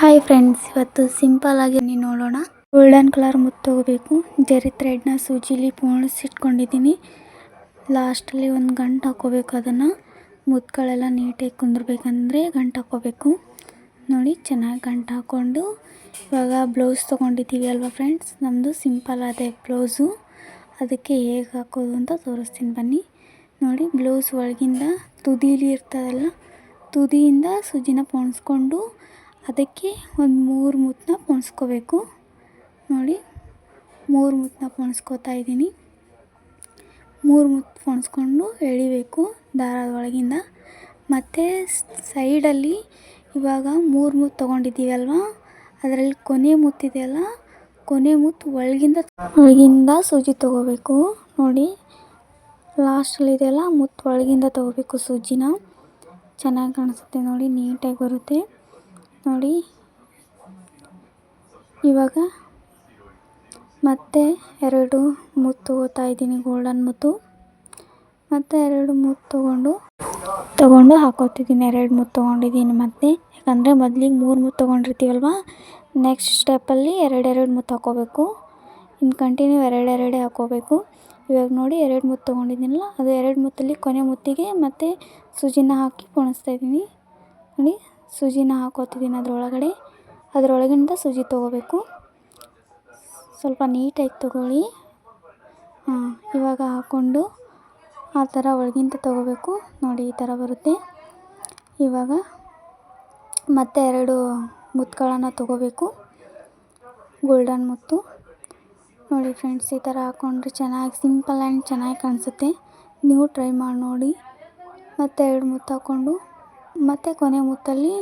Hi friends ಇವತ್ತು simple ಆಗಿ ನೋಡೋಣ. ಗೋಲ್ಡನ್ ಕಲರ್ ಮುತ್ತು ತಗೋಬೇಕು. ಜರಿ ಥ್ರೆಡ್ನ ಸೂಜಿಲಿ ಪೋಣಿಸಿಟ್ಕೊಂಡಿದ್ದೀನಿ ಲಾಸ್ಟಲ್ಲಿ ಒಂದು ಗಂಟು ಹಾಕೋಬೇಕು ಅದನ್ನು. ಮುತ್ತುಗಳೆಲ್ಲ ನೀಟಾಗಿ ಕುಂದಿರ್ಬೇಕಂದ್ರೆ ಗಂಟು ಹಾಕೋಬೇಕು. ನೋಡಿ, ಚೆನ್ನಾಗಿ ಗಂಟು ಹಾಕ್ಕೊಂಡು. ಇವಾಗ ಬ್ಲೌಸ್ ತೊಗೊಂಡಿದ್ದೀವಿ ಅಲ್ವಾ ಫ್ರೆಂಡ್ಸ್ ನಮ್ಮದು ಸಿಂಪಲ್ ಅದೇ ಬ್ಲೌಸು ಅದಕ್ಕೆ ಹೇಗೆ ಹಾಕೋದು ಅಂತ ತೋರಿಸ್ತೀನಿ ಬನ್ನಿ. ನೋಡಿ ಬ್ಲೌಸ್ ಒಳಗಿಂದ ತುದೀಲಿ ಇರ್ತದಲ್ಲ, ತುದಿಯಿಂದ ಸೂಜಿನ ಪೋಣಿಸ್ಕೊಂಡು ಅದಕ್ಕೆ ಒಂದು ಮೂರು ಮುತ್ತನ್ನ ಪೋಣಿಸ್ಕೋಬೇಕು. ನೋಡಿ, ಮೂರು ಮುತ್ತನ್ನ ಪೋಣಿಸ್ಕೋತಾ ಇದ್ದೀನಿ. ಮೂರು ಮುತ್ತು ಪೋಣಿಸ್ಕೊಂಡು ಎಳಿಬೇಕು ದಾರದ ಒಳಗಿಂದ. ಮತ್ತು ಸೈಡಲ್ಲಿ ಇವಾಗ ಮೂರು ಮುತ್ತು ತೊಗೊಂಡಿದ್ದೀವಲ್ವ ಅದರಲ್ಲಿ ಕೊನೆ ಮುತ್ತಿದೆಯಲ್ಲ ಕೊನೆ ಮುತ್ತು ಒಳಗಿಂದ ಒಳಗಿಂದ ಸೂಜಿ ತೊಗೋಬೇಕು. ನೋಡಿ ಲಾಸ್ಟಲ್ಲಿದೆಯಲ್ಲ ಮುತ್ತು ಒಳಗಿಂದ ತೊಗೋಬೇಕು ಸೂಜಿನ. ಚೆನ್ನಾಗಿ ಕಾಣಿಸುತ್ತೆ ನೋಡಿ, ನೀಟಾಗಿ ಬರುತ್ತೆ. ನೋಡಿ. ಇವಾಗ ಮತ್ತೆ ಎರಡು ಮುತ್ತು ತಗೋತಾ ಇದ್ದೀನಿ ಗೋಲ್ಡನ್ ಮುತ್ತು. ಮತ್ತು ಎರಡು ಮುತ್ತು ತೊಗೊಂಡು ತೊಗೊಂಡು ಹಾಕೋತಿದ್ದೀನಿ. ಎರಡು ಮುತ್ತು ತೊಗೊಂಡಿದ್ದೀನಿ ಮತ್ತೆ. ಯಾಕಂದರೆ ಮೊದಲಿಗೆ ಮೂರು ಮುತ್ತು ತೊಗೊಂಡಿರ್ತೀವಲ್ವ? ನೆಕ್ಸ್ಟ್ ಸ್ಟೆಪ್ಪಲ್ಲಿ ಎರಡೆರಡು ಮುತ್ತು ಹಾಕೋಬೇಕು. ಇನ್ನು ಕಂಟಿನ್ಯೂ ಎರಡೆರಡೇ ಹಾಕೋಬೇಕು. ಇವಾಗ ನೋಡಿ, ಎರಡು ಮುತ್ತು ತೊಗೊಂಡಿದ್ದೀನಲ್ಲ, ಅದು ಎರಡು ಮುತ್ತಲ್ಲಿ ಕೊನೆ ಮುತ್ತಿಗೆ ಮತ್ತು ಸೂಜಿನ ಹಾಕಿ ಪೋಣಿಸ್ತಾ ಇದ್ದೀನಿ. ನೋಡಿ. ಸೂಜಿನ ಹಾಕೋತಿದ್ದೀನಿ ಅದರೊಳಗಡೆ. ಅದರೊಳಗಿಂದ ಸೂಜಿ ತೊಗೋಬೇಕು. ಸ್ವಲ್ಪ ನೀಟಾಗಿ ತೊಗೊಳ್ಳಿ. ಹಾಂ, ಇವಾಗ ಹಾಕ್ಕೊಂಡು ಆ ಥರ ಒಳಗಿಂದ ತೊಗೋಬೇಕು. ನೋಡಿ, ಈ ಥರ ಬರುತ್ತೆ. ಇವಾಗ ಮತ್ತೆ ಎರಡು ಮುತ್ತುಗಳನ್ನು ತೊಗೋಬೇಕು. ಗೋಲ್ಡನ್ ಮುತ್ತು. ನೋಡಿ ಫ್ರೆಂಡ್ಸ್, ಈ ಥರ ಹಾಕ್ಕೊಂಡ್ರೆ ಚೆನ್ನಾಗಿ ಸಿಂಪಲ್ ಆ್ಯಂಡ್ ಚೆನ್ನಾಗಿ ಕಾಣಿಸುತ್ತೆ. ನೀವು ಟ್ರೈ ಮಾಡಿ ನೋಡಿ. ಮತ್ತೆ ಎರಡು ಮುತ್ತು ಹಾಕ್ಕೊಂಡು ಮತ್ತು ಕೊನೆ ಮುತ್ತಲ್ಲಿ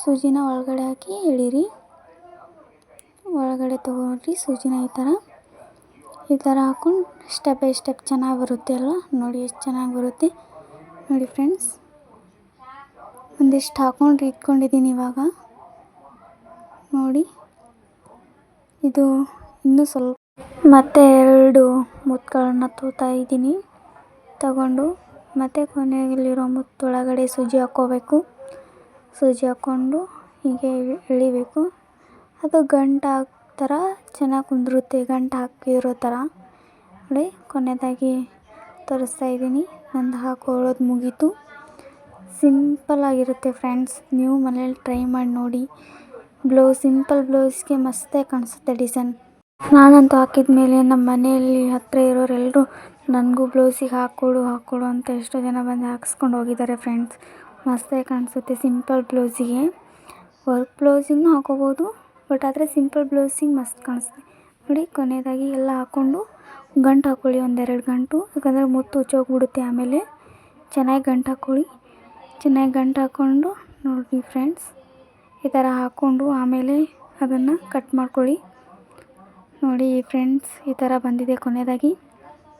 ಸೂಜಿನ ಒಳಗಡೆ ಹಾಕಿ ಎಳೀರಿ. ಒಳಗಡೆ ತೊಗೊಳ್ರಿ ಸೂಜಿನ ಈ ಥರ ಈ ಥರ ಹಾಕ್ಕೊಂಡು ಸ್ಟೆಪ್ ಬೈ ಸ್ಟೆಪ್ ಚೆನ್ನಾಗಿ ಬರುತ್ತೆ ಅಲ್ವಾ? ನೋಡಿ ಎಷ್ಟು ಚೆನ್ನಾಗಿ ಬರುತ್ತೆ. ನೋಡಿ ಫ್ರೆಂಡ್ಸ್ ಒಂದಿಷ್ಟು ಹಾಕ್ಕೊಂಡು ಇಟ್ಕೊಂಡಿದ್ದೀನಿ ಇವಾಗ. ನೋಡಿ. ಇದು ಇನ್ನೂ ಸ್ವಲ್ಪ ಮತ್ತೆ ಎರಡು ಮುತ್ತುಗಳನ್ನ ತೋತಾ ಇದ್ದೀನಿ. ತಗೊಂಡು ಮತ್ತು ಕೊನೆಯಲ್ಲಿರೋ ಮುತ್ತೊಳಗಡೆ ಸೂಜಿ ಹಾಕ್ಕೋಬೇಕು. ಸೂಜಿ ಹಾಕ್ಕೊಂಡು ಹೀಗೆ ಎಳಿಬೇಕು. ಅದು ಗಂಟು ಥರ ಚೆನ್ನಾಗಿ ಕುಂದಿರುತ್ತೆ, ಗಂಟು ಹಾಕಿರೋ ಥರ. ನೋಡಿ ಕೊನೆಯದಾಗಿ ತೋರಿಸ್ತಾ ಇದ್ದೀನಿ. ನಂದು ಹಾಕೊಳ್ಳೋದು ಮುಗೀತು. ಸಿಂಪಲ್ ಆಗಿರುತ್ತೆ ಫ್ರೆಂಡ್ಸ್, ನೀವು ಮನೇಲಿ ಟ್ರೈ ಮಾಡಿ ನೋಡಿ. ಬ್ಲೌಸ್, ಸಿಂಪಲ್ ಬ್ಲೌಸ್ಗೆ ಮಸ್ತೇ ಕಾಣಿಸುತ್ತೆ ಡಿಸೈನ್. ನಾನಂತೂ ಹಾಕಿದ ಮೇಲೆ ನಮ್ಮ ಮನೆಯಲ್ಲಿ ಹತ್ತಿರ ಇರೋರೆಲ್ಲರೂ ನನಗೂ ಬ್ಲೌಸಿಗೆ ಹಾಕ್ಕೊಡು ಹಾಕ್ಕೊಡು ಅಂತ ಎಷ್ಟೋ ಜನ ಬಂದು ಹಾಕ್ಸ್ಕೊಂಡು ಹೋಗಿದ್ದಾರೆ ಫ್ರೆಂಡ್ಸ್ ಮಸ್ತಾಗಿ ಕಾಣಿಸುತ್ತೆ ಸಿಂಪಲ್ ಬ್ಲೌಸಿಗೆ. ವರ್ಕ್ ಬ್ಲೌಸಿಗೂ ಹಾಕೋಬೋದು ಬಟ್ ಆದರೆ ಸಿಂಪಲ್ ಬ್ಲೌಸಿಗೆ ಮಸ್ತ್ ಕಾಣಿಸುತ್ತೆ. ನೋಡಿ, ಕೊನೆಯದಾಗಿ ಎಲ್ಲ ಹಾಕ್ಕೊಂಡು ಗಂಟು ಹಾಕ್ಕೊಳ್ಳಿ, ಒಂದೆರಡು ಗಂಟು. ಯಾಕಂದರೆ ಮುತ್ತು ಉಚ್ಚೋಗ್ಬಿಡುತ್ತೆ ಆಮೇಲೆ. ಚೆನ್ನಾಗಿ ಗಂಟು ಹಾಕ್ಕೊಳ್ಳಿ. ಚೆನ್ನಾಗಿ ಗಂಟು ಹಾಕ್ಕೊಂಡು ನೋಡಿ ಫ್ರೆಂಡ್ಸ್ ಈ ಥರ ಹಾಕ್ಕೊಂಡು ಆಮೇಲೆ ಅದನ್ನು ಕಟ್ ಮಾಡ್ಕೊಳ್ಳಿ. ನೋಡಿ ಫ್ರೆಂಡ್ಸ್ ಈ ಥರ ಬಂದಿದೆ ಕೊನೆಯದಾಗಿ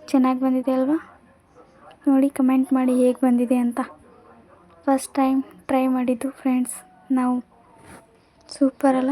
ಚೆನ್ನಾಗಿ ಬಂದಿದೆ ಅಲ್ವಾ? ನೋಡಿ ಕಮೆಂಟ್ ಮಾಡಿ ಹೇಗೆ ಬಂದಿದೆ ಅಂತ. ಫಸ್ಟ್ ಟೈಮ್ ಟ್ರೈ ಮಾಡಿದ್ದು ಫ್ರೆಂಡ್ಸ್ ನಾವು. ಸೂಪರ್ ಅಲ್ಲ?